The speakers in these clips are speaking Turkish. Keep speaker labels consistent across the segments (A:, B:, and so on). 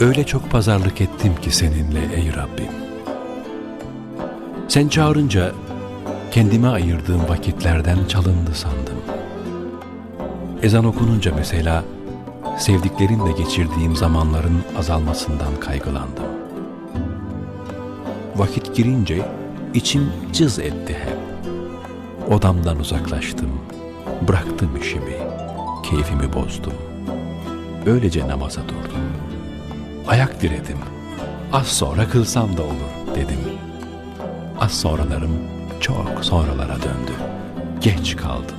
A: Öyle çok pazarlık ettim ki seninle ey Rabbim. Sen çağırınca kendime ayırdığım vakitlerden çalındı sandım. Ezan okununca mesela sevdiklerinle geçirdiğim zamanların azalmasından kaygılandım. Vakit girince içim cız etti hep. Odamdan uzaklaştım, bıraktım işimi, keyfimi bozdum. Öylece namaza durdum. Ayak diredim. Az sonra kılsam da olur dedim. Az sonralarım çok sonralara döndü. Geç kaldım.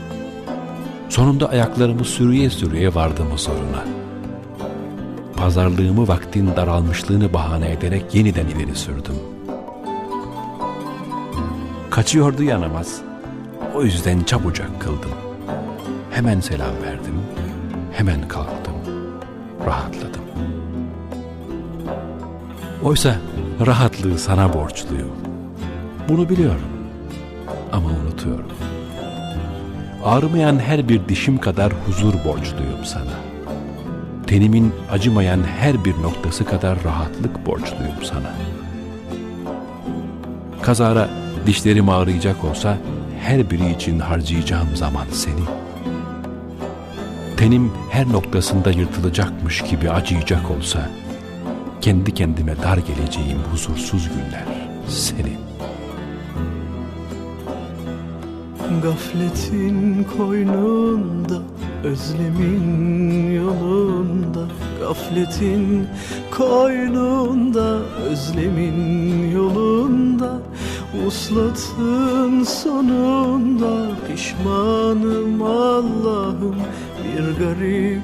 A: Sonunda ayaklarımı sürüye sürüye vardım huzuruna. Pazarlığımı vaktin daralmışlığını bahane ederek yeniden ileri sürdüm. Kaçıyordu ya namaz. O yüzden çabucak kıldım. Hemen selam verdim. Hemen kalktım. Rahatladım. Oysa rahatlığı sana borçluyum. Bunu biliyorum. Ama unutuyorum. Ağrımayan her bir dişim kadar huzur borçluyum sana. Tenimin acımayan her bir noktası kadar rahatlık borçluyum sana. Kazara dişlerim ağrıyacak olsa her biri için harcayacağım zaman seni. Tenim her noktasında yırtılacakmış gibi acıyacak olsa kendi kendime dar geleceğim huzursuz günler. Senin.
B: Gafletin koynunda Özlemin yolunda. Gafletin koynunda Özlemin yolunda Uslatın sonunda Pişmanım Allah'ım. Bir garip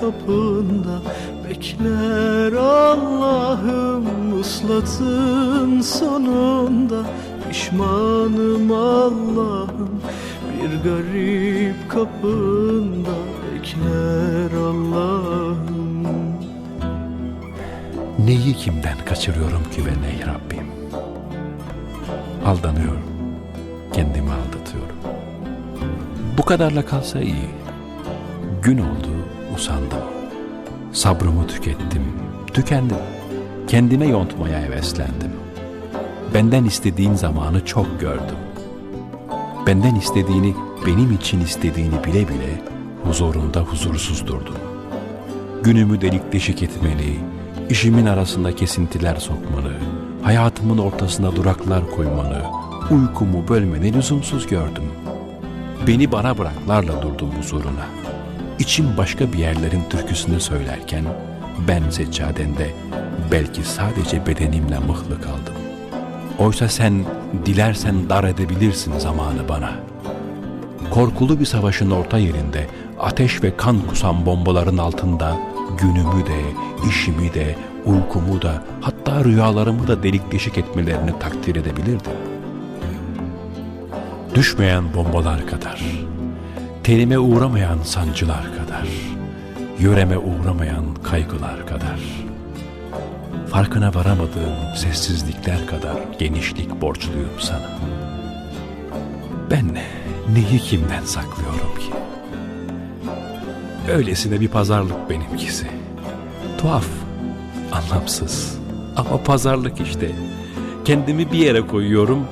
B: kapında Bekler Allah'ım. Uslatın sonunda Pişmanım Allah'ım. Bir garip kapında Bekler Allah'ım.
A: Neyi kimden kaçırıyorum ki ben ey Rabbim? Aldanıyorum. Kendimi aldatıyorum. Bu kadarla kalsa iyi. Gün oldu, usandım. Sabrımı tükettim, tükendim. Kendime yontmaya heveslendim. Benden istediğin zamanı çok gördüm. Benden istediğini, benim için istediğini bile bile huzurunda huzursuz durdum. Günümü delik deşik etmeli, işimin arasında kesintiler sokmanı, hayatımın ortasına duraklar koymanı, uykumu bölmeni lüzumsuz gördüm. Beni bana bıraklarla durdum huzuruna. İçim başka bir yerlerin türküsünü söylerken, ben seccadende belki sadece bedenimle mıhlı kaldım. Oysa sen dilersen dar edebilirsin zamanı bana. Korkulu bir savaşın orta yerinde, ateş ve kan kusan bombaların altında günümü de, işimi de, uykumu da, hatta rüyalarımı da delik deşik etmelerini takdir edebilirdim. Düşmeyen bombalar kadar, tenime uğramayan sancılar kadar, yöreme uğramayan kaygılar kadar, farkına varamadığım sessizlikler kadar genişlik borçluyum sana. Ben neyi kimden saklıyorum ki? Öylesine bir pazarlık benimkisi. Tuhaf, anlamsız ama pazarlık işte. Kendimi bir yere koyuyorum,